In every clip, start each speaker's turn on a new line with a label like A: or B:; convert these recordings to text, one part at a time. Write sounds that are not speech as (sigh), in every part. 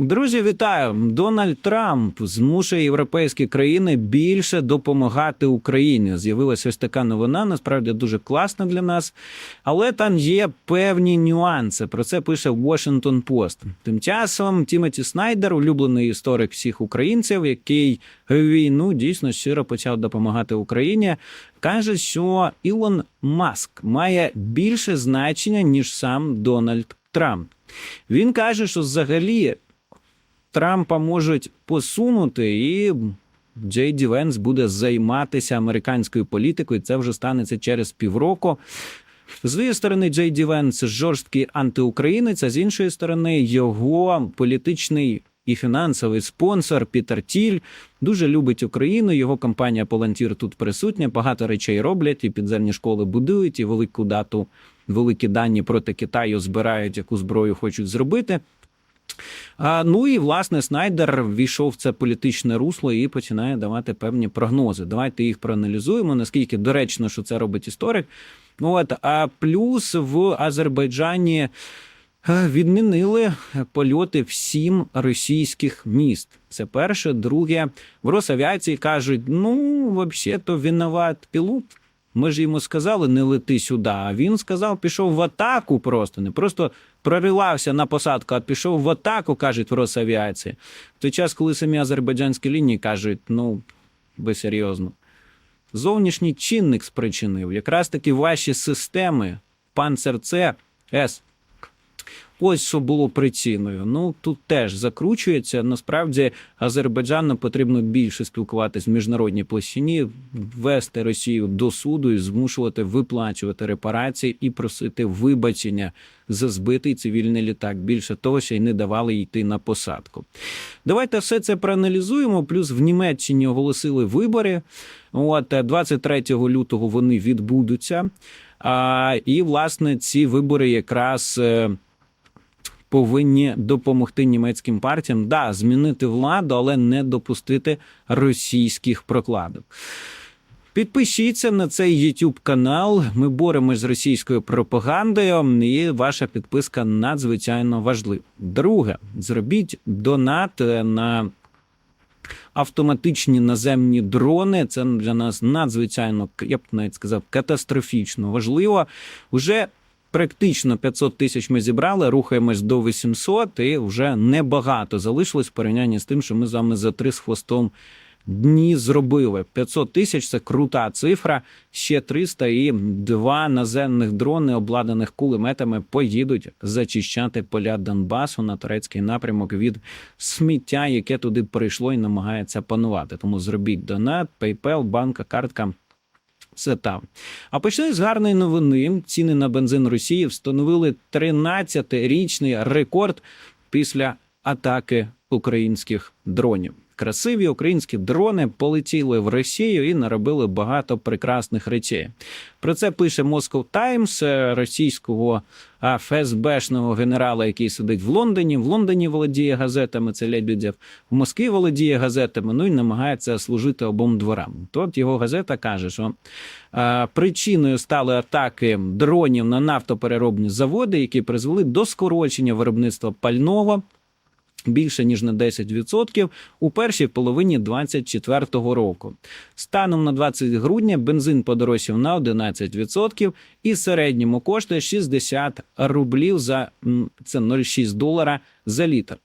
A: Друзі, вітаю! Дональд Трамп змушує європейські країни більше допомагати Україні. З'явилася ось така новина. Насправді дуже класна для нас, але там є певні нюанси. Про це пише Washington Post. Тим часом Тімоті Снайдер, улюблений історик всіх українців, який війну дійсно щиро почав допомагати Україні. Каже, що Ілон Маск має більше значення ніж сам Дональд Трамп. Він каже, що взагалі Трампа можуть посунути, і Джей Ді Венс буде займатися американською політикою. Це вже станеться через півроку. З однієї сторони, Джей Ді Венс жорсткий антиукраїнець, а з іншої сторони, його політичний і фінансовий спонсор Пітер Тіль дуже любить Україну. Його компанія Палантір тут присутня. Багато речей роблять, і підземні школи будують, і велику дату, великі дані проти Китаю збирають, яку зброю хочуть зробити. Ну і власне Снайдер війшов в це політичне русло і починає давати певні прогнози. Давайте їх проаналізуємо. Наскільки доречно, що це робить історик. Ну, От а плюс в Азербайджані е, відмінили польоти всім російських міст. Це перше. Друге, в Росавіації кажуть: ну, взагалі-то винуват пілот. Ми ж йому сказали, не лети сюди. А він сказав, пішов в атаку просто. Не просто проривався на посадку, а пішов в атаку, кажуть в Росавіації. В той час, коли самі азербайджанські лінії кажуть, ну, ви серйозно. Зовнішній чинник спричинив. Якраз таки ваші системи, панцер С, С. Ось що було причиною. Ну тут теж закручується. Насправді Азербайджану потрібно більше спілкуватися в міжнародній площині, ввести Росію до суду і змушувати виплачувати репарації і просити вибачення за збитий цивільний літак. Більше того, ще й не давали йти на посадку. Давайте все це проаналізуємо. Плюс в Німеччині оголосили вибори. От е, 23 лютого вони відбудуться. А, і власне ці вибори якраз. Повинні допомогти німецьким партіям да, змінити владу, але не допустити російських прокладок. Підпишіться на цей YouTube канал. Ми боремось з російською пропагандою, і ваша підписка надзвичайно важлива. Друге, зробіть донат е, на автоматичні наземні дрони. Це для нас надзвичайно, я б навіть сказав, катастрофічно важливо. Уже Практично 500 тисяч ми зібрали, рухаємось до 800, і вже небагато залишилось в порівнянні з тим, що ми з вами за три з хвостом дні зробили. 500 тисяч це крута цифра. Ще 300 і два наземних дрони, обладнаних кулеметами, поїдуть зачищати поля Донбасу на турецький напрямок від сміття, яке туди прийшло і намагається панувати. Тому зробіть донат, PayPal, банка, картка. Все там. А почне з гарної новини. Ціни на бензин Росії встановили 13-річний рекорд після атаки українських дронів. Красиві українські дрони полетіли в Росію і наробили багато прекрасних речей. Про це пише Moscow Times е, російського ФСБшного генерала, який сидить в Лондоні. В Лондоні володіє газетами. Це Лебедєв, в Москві володіє газетами. Ну і намагається служити обом дворам. Тут його газета каже, що причиною стали атаки дронів на нафтопереробні заводи, які призвели до скорочення виробництва пального більше ніж на 10% у першій половині 2024 року. Станом на 20 грудня бензин подорожчав на 11% і в середньому коштує 60 рублів за це 0,6 долара за літр.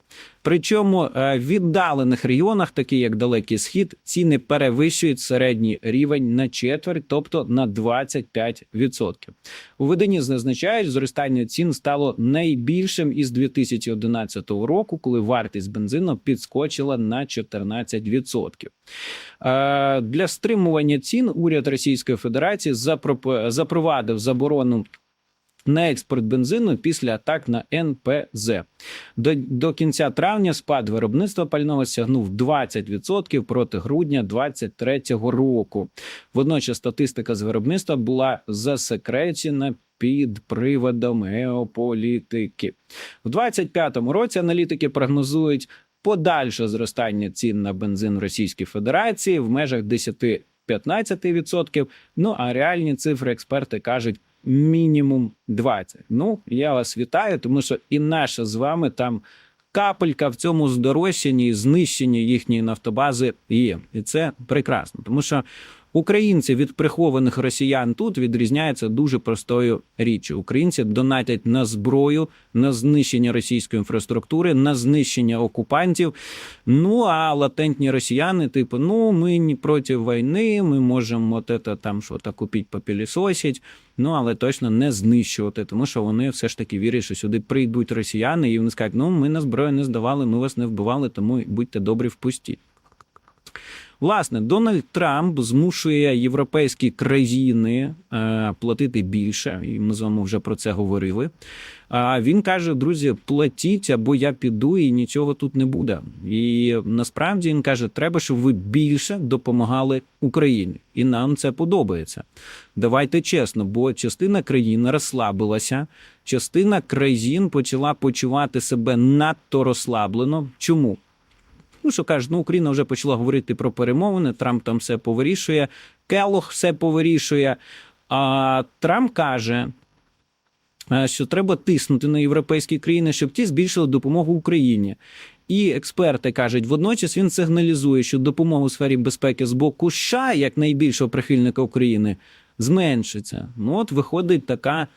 A: Причому е, в віддалених регіонах, такі як Далекий Схід, ціни перевищують середній рівень на четверть, тобто на 25%. У виданні зазначають, зростання цін стало найбільшим із 2011 року, коли вартість бензину підскочила на 14%. Е, Для стримування цін уряд Російської Федерації запровадив заборону на експорт бензину після атак на НПЗ. До, до кінця травня спад виробництва пального сягнув 20% проти грудня 2023 року. Водночас статистика з виробництва була засекречена під приводом геополітики. У 2025 році аналітики прогнозують подальше зростання цін на бензин в Російській Федерації в межах 10-15%. Ну а реальні цифри експерти кажуть мінімум 20. Ну я вас вітаю, тому що і наша з вами там капелька в цьому здорожчанні і знищенні їхньої нафтобази є. І це прекрасно, тому що українці від прихованих росіян тут відрізняються дуже простою річчю. Українці донатять на зброю, на знищення російської інфраструктури, на знищення окупантів. Ну а латентні росіяни, типу, ну ми не проти війни, ми можемо от там що то купити попілісосить, ну але точно не знищувати, тому що вони все ж таки вірять, що сюди прийдуть росіяни, і вони скажуть, ну ми на зброю не здавали, ми вас не вбивали, тому будьте добрі, впустіть. Власне, Дональд Трамп змушує європейські країни е, платити більше, і ми з вами вже про це говорили. А він каже: друзі, платіть, або я піду, і нічого тут не буде. І насправді він каже, треба, щоб ви більше допомагали Україні, і нам це подобається. Давайте чесно, бо частина країн розслабилася, частина країн почала почувати себе надто розслаблено. Чому? Ну, що кажуть, ну Україна вже почала говорити про перемовини. Трамп там все повирішує, Келох все повирішує. А Трамп каже, е, що треба тиснути на європейські країни, щоб ті збільшили допомогу Україні. І експерти кажуть, водночас він сигналізує, що допомога у сфері безпеки з боку США, як найбільшого прихильника України, зменшиться. Ну от виходить така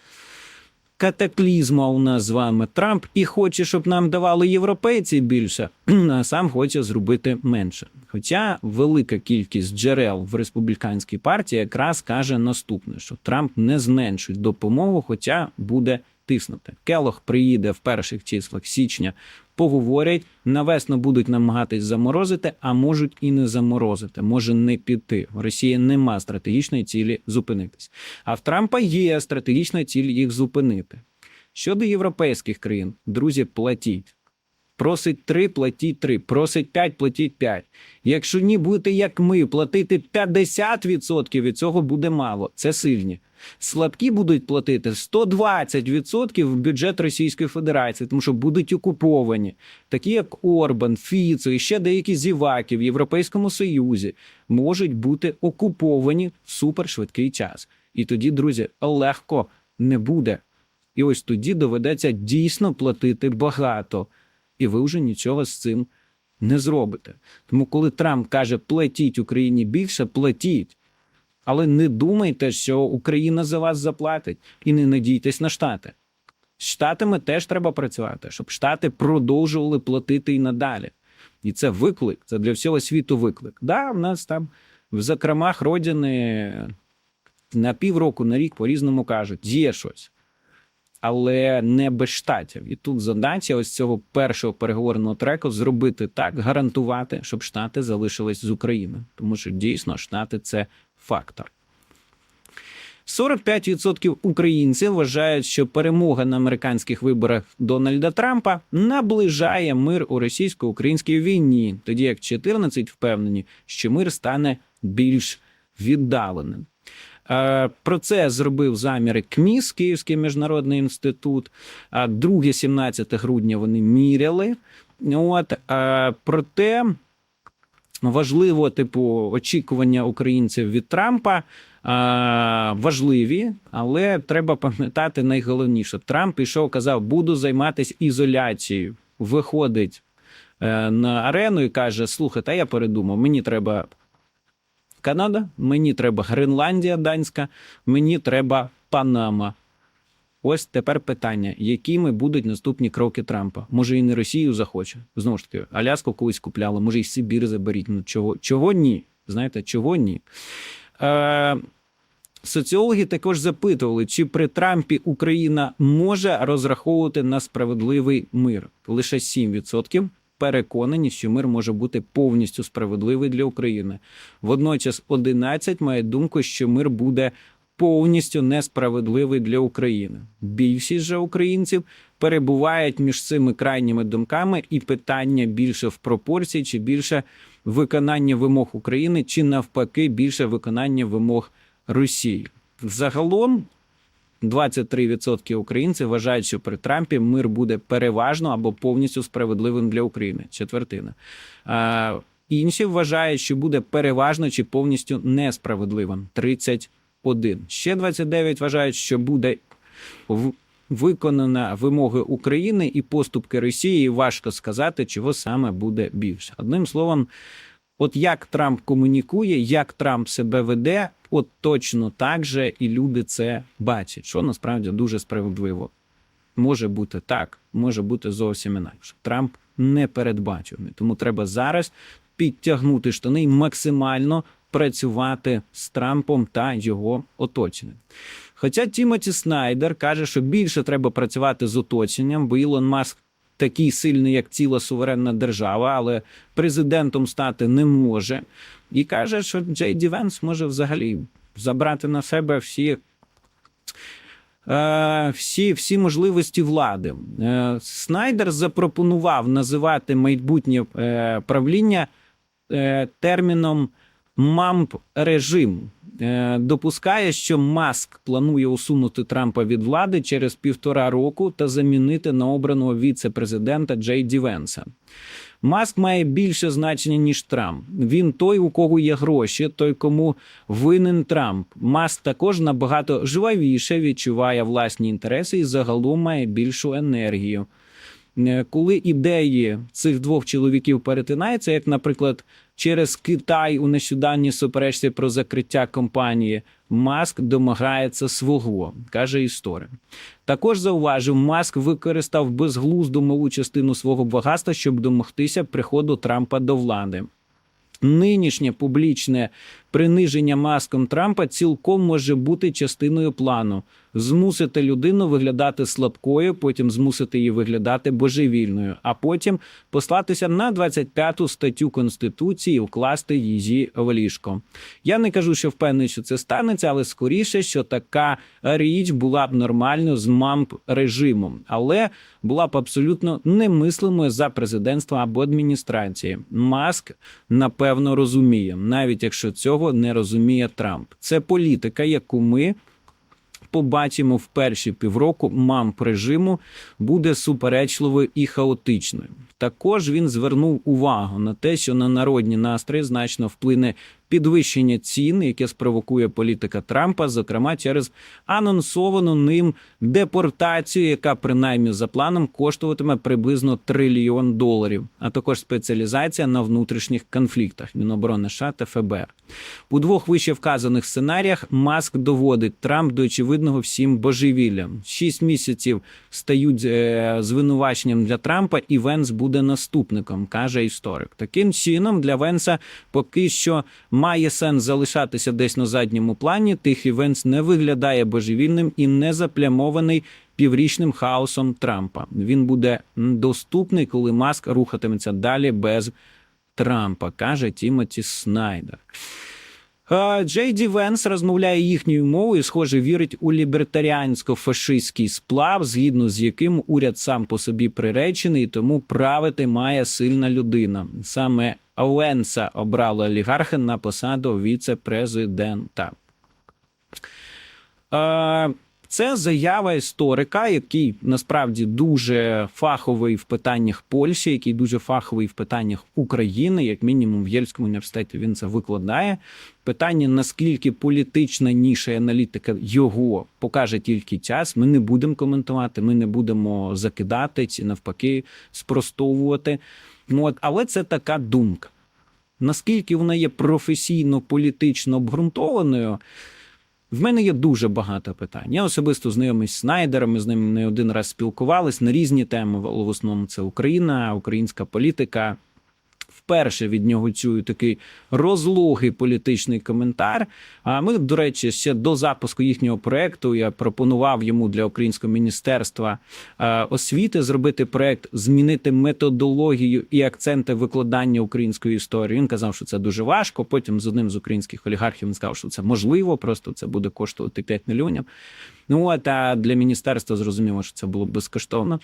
A: катаклізма у нас з вами. Трамп і хоче, щоб нам давали європейці більше, (clears throat) а сам хоче зробити менше. Хоча велика кількість джерел в республіканській партії якраз каже наступне: що Трамп не зменшить допомогу, хоча буде тиснути. Келох приїде в перших числах січня. Поговорять навесно будуть намагатись заморозити, а можуть і не заморозити, може не піти. У Росії нема стратегічної цілі зупинитись. А в Трампа є стратегічна ціль їх зупинити. Щодо європейських країн, друзі, платіть. Просить 3, платіть 3. Просить 5, платіть 5. Якщо ні, будете як ми, платити 50% від цього буде мало. Це сильні. Слабкі будуть платити 120% в бюджет Російської Федерації, тому що будуть окуповані, такі як Орбан, Фіцо і ще деякі зіваки в Європейському Союзі можуть бути окуповані в супершвидкий час. І тоді, друзі, легко не буде. І ось тоді доведеться дійсно платити багато, і ви вже нічого з цим не зробите. Тому, коли Трамп каже, платіть Україні більше, платіть. Але не думайте, що Україна за вас заплатить, і не надійтесь на штати. З штатами теж треба працювати, щоб штати продовжували платити і надалі. І це виклик, це для всього світу виклик. Да, в нас там в закромах родини на півроку, на рік по-різному кажуть, є щось. Але не без штатів. І тут задача ось цього першого переговорного треку зробити так, гарантувати, щоб штати залишились з України. Тому що дійсно штати це фактор. 45% українців вважають, що перемога на американських виборах Дональда Трампа наближає мир у російсько-українській війні, тоді як 14% впевнені, що мир стане більш віддаленим. Е, Про це зробив заміри КМІС, Київський міжнародний інститут. А 2-17 грудня вони міряли. От е, проте важливо, типу, очікування українців від Трампа. а, Важливі, але треба пам'ятати найголовніше. Трамп пішов, казав, буду займатися ізоляцією. Виходить е, на арену і каже: слухайте, а я передумав, мені треба Канада, мені треба Гренландія Данська, мені треба Панама. Ось тепер питання: якими будуть наступні кроки Трампа? Може, і не Росію захоче. Знову ж таки, Аляску колись купляли, може, і Сибір заберіть. Ну чого, чого ні? Знаєте, чого ні? Е, Соціологи також запитували, чи при Трампі Україна може розраховувати на справедливий мир. Лише 7% переконані, що мир може бути повністю справедливий для України. Водночас 11 має думку, що мир буде повністю несправедливий для України. Більшість же українців перебувають між цими крайніми думками, і питання більше в пропорції, чи більше виконання вимог України, чи навпаки більше виконання вимог Росії. Загалом 23% українців вважають, що при Трампі мир буде переважно або повністю справедливим для України. Четвертина. Інші вважають, що буде переважно чи повністю несправедливим. 31. Ще 29 вважають, що буде виконана вимоги України і поступки Росії. Важко сказати, чого саме буде більше. Одним словом, от як Трамп комунікує, як Трамп себе веде, от точно так же і люди це бачать, що насправді дуже справедливо. Може бути так, може бути зовсім інакше. Трамп непередбачуваний, тому треба зараз підтягнути штани і максимально працювати з Трампом та його оточенням. Хоча Тімоті Снайдер каже, що більше треба працювати з оточенням, бо Ілон Маск такий сильний, як ціла суверенна держава, але президентом стати не може. І каже, що Джей Ді Венс може взагалі забрати на себе всі. е, Всі, всі можливості влади. Е, Снайдер запропонував називати майбутнє е, правління терміном мамп режим. Е, Допускає, що Маск планує усунути Трампа від влади через півтора року та замінити на обраного віце-президента Джей Ді Венса. Маск має більше значення, ніж Трамп. Він той, у кого є гроші, той, кому винен Трамп. Маск також набагато жвавіше відчуває власні інтереси і загалом має більшу енергію. Е, Коли ідеї цих двох чоловіків перетинаються, як, наприклад, через Китай у нещодавній суперечці про закриття компанії, Маск домагається свого, каже історик. Також зауважив, Маск використав безглузду малу частину свого багатства, щоб домогтися приходу Трампа до влади. Нинішнє публічне приниження маском Трампа цілком може бути частиною плану змусити людину виглядати слабкою, потім змусити її виглядати божевільною, а потім послатися на 25-ту статтю Конституції і вкласти її в ліжко. Я не кажу, що впевнений, що це станеться, але скоріше, що така річ була б нормальною з мамп режимом, але була б абсолютно немислимою за президентства або адміністрації. Маск напевно розуміє, навіть якщо цього не розуміє Трамп. Це політика, яку ми побачимо в перші півроку мамп режиму буде суперечливою і хаотичною. Також він звернув увагу на те, що на народні настрої значно вплине підвищення цін, яке спровокує політика Трампа, зокрема через анонсовану ним депортацію, яка принаймні за планом коштуватиме приблизно трильйон доларів, а також спеціалізація на внутрішніх конфліктах Міноборони США та ФБР. У двох вище вказаних сценаріях Маск доводить Трамп до очевидного всім божевілля. Шість місяців стають е, звинуваченням для Трампа, і Венс буде наступником, каже історик. Таким чином, для Венса поки що має сенс залишатися десь на задньому плані. Тихий Венс не виглядає божевільним і не заплямований піврічним хаосом Трампа. Він буде доступний, коли Маск рухатиметься далі без Трампа, каже Тімоті Снайдер. А, Джей Ді Венс розмовляє їхньою мовою, схоже, вірить у лібертаріансько-фашистський сплав, згідно з яким уряд сам по собі приречений, тому правити має сильна людина. Саме Венса обрали олігархи на посаду віце-президента. Це заява історика, який насправді дуже фаховий в питаннях Польщі, який дуже фаховий в питаннях України, як мінімум в Єльському університеті він це викладає. Питання, наскільки політична ніша і аналітика його покаже тільки час. Ми не будемо коментувати, ми не будемо закидати чи навпаки спростовувати. Ну, от, але це така думка. Наскільки вона є професійно політично обґрунтованою, в мене є дуже багато питань. Я особисто знайомий з Снайдером, з ним не один раз спілкувались на різні теми. В основному це Україна, українська політика. Вперше від нього чую такий розлогий політичний коментар. А ми, до речі, ще до запуску їхнього проекту я пропонував йому для українського міністерства е, освіти зробити проект, змінити методологію і акценти викладання української історії. Він казав, що це дуже важко. Потім з одним з українських олігархів він сказав, що це можливо, просто це буде коштувати 5 мільйонів. Ну от а для міністерства зрозуміло, що це було безкоштовно.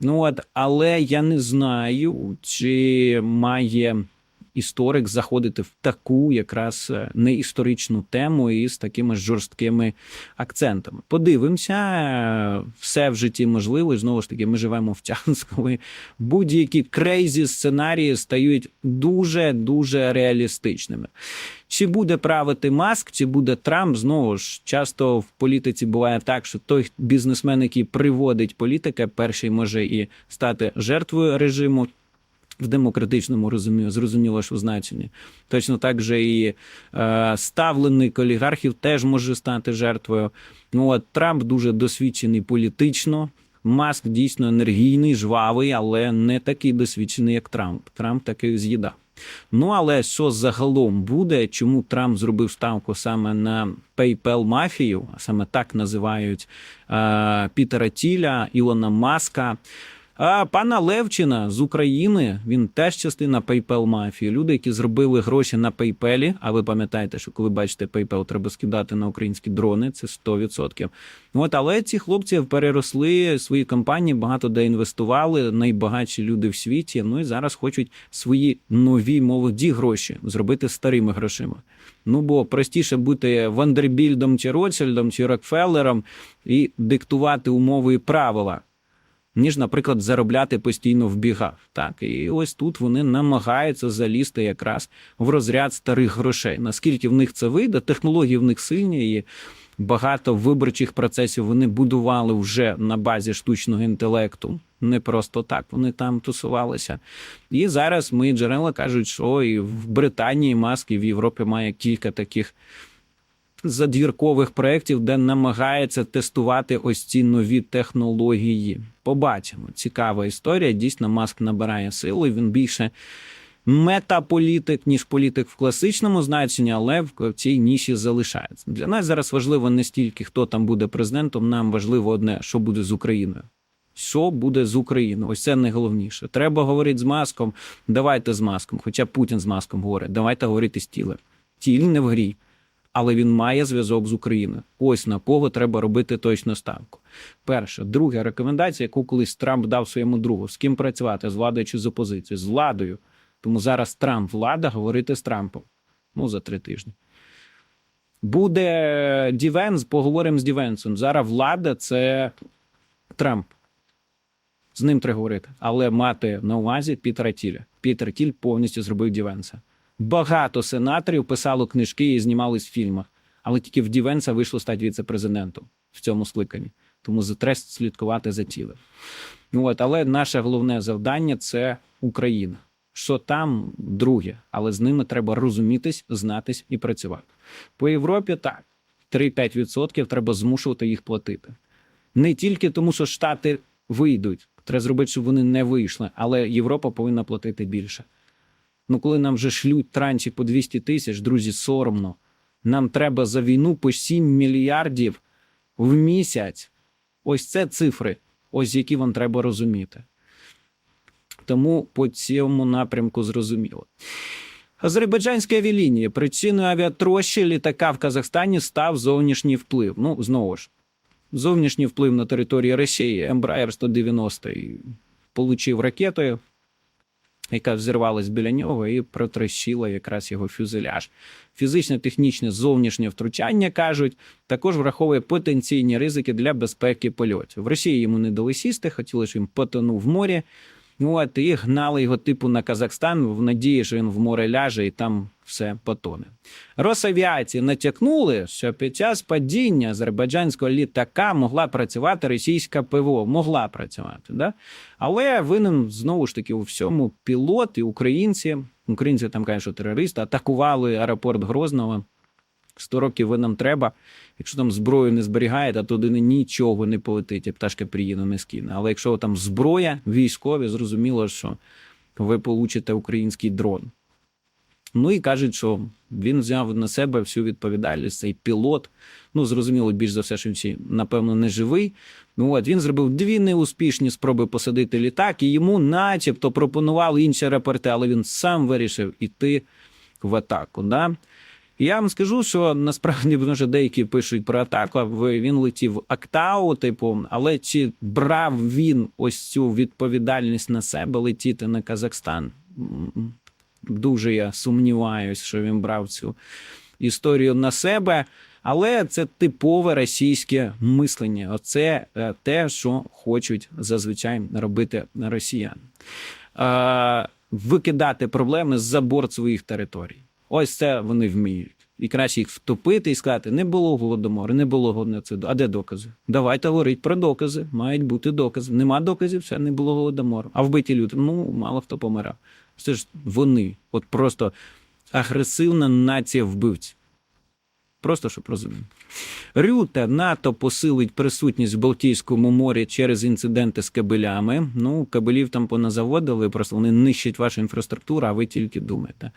A: Ну от, але я не знаю, чи має історик заходити в таку якраз е, неісторичну тему і з такими жорсткими акцентами. Подивимося, е, все в житті можливо. І знову ж таки, ми живемо в час, коли будь-які крейзі сценарії стають дуже дуже реалістичними. Чи буде правити Маск, чи буде Трамп? Знову ж часто в політиці буває так, що той бізнесмен, який приводить політика, перший може і стати жертвою режиму. В демократичному розумію, зрозуміло, що значенні. Точно так же і е, ставленик олігархів теж може стати жертвою. Ну от Трамп дуже досвідчений політично. Маск дійсно енергійний, жвавий, але не такий досвідчений, як Трамп. Трамп такий з'їда. Ну але що загалом буде? Чому Трамп зробив ставку саме на PayPal мафію, саме так називають е, Пітера Тіля, Ілона Маска. А пана Левчина з України він теж частина PayPal мафії. Люди, які зробили гроші на PayPal, а ви пам'ятаєте, що коли бачите PayPal, треба скидати на українські дрони, це 100%. От, але ці хлопці переросли свої компанії, багато де інвестували, найбагатші люди в світі. Ну і зараз хочуть свої нові молоді гроші зробити старими грошима. Ну бо простіше бути Вандербільдом чи Ротшильдом чи Рокфеллером і диктувати умови і правила ніж, наприклад, заробляти постійно в бігах. Так, і ось тут вони намагаються залізти якраз в розряд старих грошей. Наскільки в них це вийде, технології в них сильні і. Багато виборчих процесів вони будували вже на базі штучного інтелекту. Не просто так вони там тусувалися. І зараз мої джерела кажуть, що і в Британії маски в Європі має кілька таких задвіркових проєктів, де намагається тестувати ось ці нові технології. Побачимо. Цікава історія. Дійсно, маск набирає силу. Він більше метаполітик, ніж політик в класичному значенні, але в цій ніші залишається. Для нас зараз важливо не стільки, хто там буде президентом. Нам важливо одне, що буде з Україною. Що буде з Україною? Ось це найголовніше. Треба говорити з маском. Давайте з маском. Хоча Путін з маском говорить, давайте говорити з тілем. Тіль не в грі але він має зв'язок з Україною. Ось на кого треба робити точну ставку. Перше, друга рекомендація, яку колись Трамп дав своєму другу: з ким працювати з владою чи з опозицією? З владою. Тому зараз Трамп влада говорити з Трампом. Ну за три тижні. Буде Дівенс, поговоримо з Дівенсом. Зараз влада це Трамп. З ним треба говорити, але мати на увазі Пітера Тіля. Пітер Тіль повністю зробив Дівенса. Багато сенаторів писало книжки і знімались в фільмах, але тільки в Дівенса вийшло стати віце-президентом в цьому скликанні. Тому треба слідкувати за тілем. От, але наше головне завдання це Україна. Що там друге, але з ними треба розумітись, знатись і працювати. По Європі так, 3-5% треба змушувати їх платити. Не тільки тому, що Штати вийдуть, треба зробити, щоб вони не вийшли, але Європа повинна платити більше. Ну, коли нам вже шлють транші по 200 тисяч, друзі, соромно. Нам треба за війну по 7 мільярдів в місяць. Ось це цифри, ось які вам треба розуміти. Тому по цьому напрямку зрозуміло. Азербайджанські авіалінії причиною авіатрощі літака в Казахстані став зовнішній вплив. Ну, знову ж, зовнішній вплив на території Росії. Embraer 190 получив ракетою яка взірвалась біля нього і протрощила якраз його фюзеляж. Фізичне, технічне, зовнішнє втручання кажуть, також враховує потенційні ризики для безпеки польотів. В Росії йому не дали сісти, хотіли, щоб він потонув в морі. Ну, от і гнали його типу на Казахстан в надії, що він в море ляже і там все потоне. Росавіації натякнули, що під час падіння азербайджанського літака могла працювати російська ПВО. Могла працювати, да? але винен знову ж таки у всьому пілот і українці. Українці там кажуть, що терористи атакували аеропорт Грозного. 100 років ви нам треба. Якщо там зброю не зберігаєте, туди нічого не полетить, і пташка приїде не скине. Але якщо там зброя, військові, зрозуміло, що ви получите український дрон. Ну і кажуть, що він взяв на себе всю відповідальність, цей пілот. Ну, зрозуміло, більш за все, що він, напевно, не живий. Ну от він зробив дві неуспішні спроби посадити літак, і йому, начебто, пропонували інші аеропорти, але він сам вирішив іти в атаку. Да? Я вам скажу, що насправді вже деякі пишуть про атаку. Він летів Актау, типу, але чи брав він ось цю відповідальність на себе летіти на Казахстан? дуже я сумніваюсь, що він брав цю історію на себе. Але це типове російське мислення. Оце е, те, що хочуть зазвичай робити росіяни. Е, викидати проблеми за борт своїх територій. Ось це вони вміють. І краще їх втопити і сказати: не було голодомору, не було геноциду. А де докази? Давайте говорити про докази. Мають бути докази. Нема доказів, все не було голодомору. А вбиті люди, ну мало хто помирав. Це ж вони, от просто агресивна нація вбивців. Просто щоб розуміти. Рюта НАТО посилить присутність в Балтійському морі через інциденти з кабелями. Ну, кабелів там поназаводили, просто вони нищать вашу інфраструктуру, а ви тільки думаєте.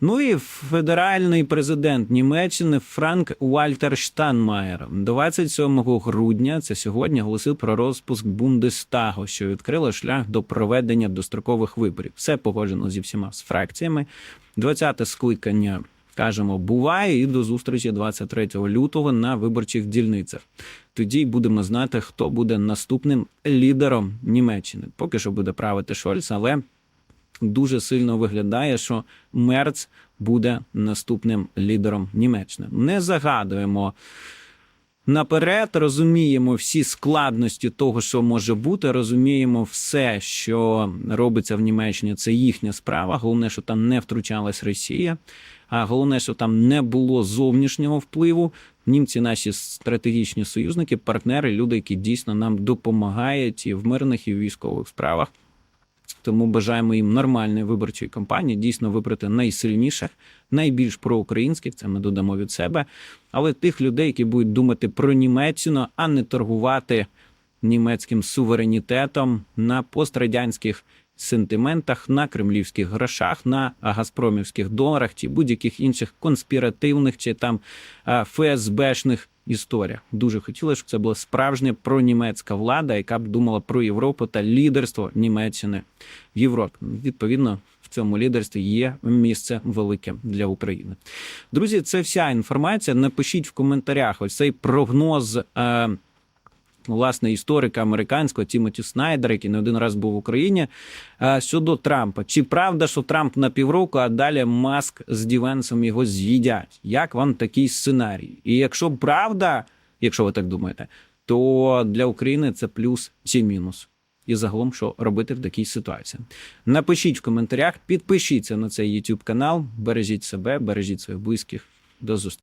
A: Ну і федеральний президент Німеччини Франк Вальтер Штанмаєр 27 грудня, це сьогодні, оголосив про розпуск Бундестагу, що відкрило шлях до проведення дострокових виборів. Все погоджено зі всіма з фракціями. 20-те скликання кажемо, буває і до зустрічі 23 лютого на виборчих дільницях. Тоді будемо знати, хто буде наступним лідером Німеччини. Поки що буде правити Шольц, але дуже сильно виглядає, що Мерц буде наступним лідером Німеччини. Не загадуємо. Наперед розуміємо всі складності того, що може бути. Розуміємо все, що робиться в Німеччині. Це їхня справа. Головне, що там не втручалась Росія. А головне, що там не було зовнішнього впливу. Німці наші стратегічні союзники, партнери, люди, які дійсно нам допомагають і в мирних, і в військових справах. Тому бажаємо їм нормальної виборчої кампанії, дійсно вибрати найсильніших, найбільш проукраїнських, це ми додамо від себе, але тих людей, які будуть думати про Німеччину, а не торгувати німецьким суверенітетом на пострадянських сентиментах, на кремлівських грошах, на газпромівських доларах чи будь-яких інших конспіративних чи там ФСБшних історіях. Дуже хотілося, щоб це була справжня пронімецька влада, яка б думала про Європу та лідерство Німеччини в Європі. Відповідно, цьому лідерстві є місце велике для України. Друзі, це вся інформація. Напишіть в коментарях ось цей прогноз. Е, Власне, історика американського Тімоті Снайдера, який не один раз був в Україні, е, щодо Трампа. Чи правда, що Трамп на півроку, а далі Маск з Дівенсом його з'їдять? Як вам такий сценарій? І якщо правда, якщо ви так думаєте, то для України це плюс чи мінус. І загалом, що робити в такій ситуації. Напишіть в коментарях, підпишіться на цей YouTube канал, бережіть себе, бережіть своїх близьких. До зустрічі.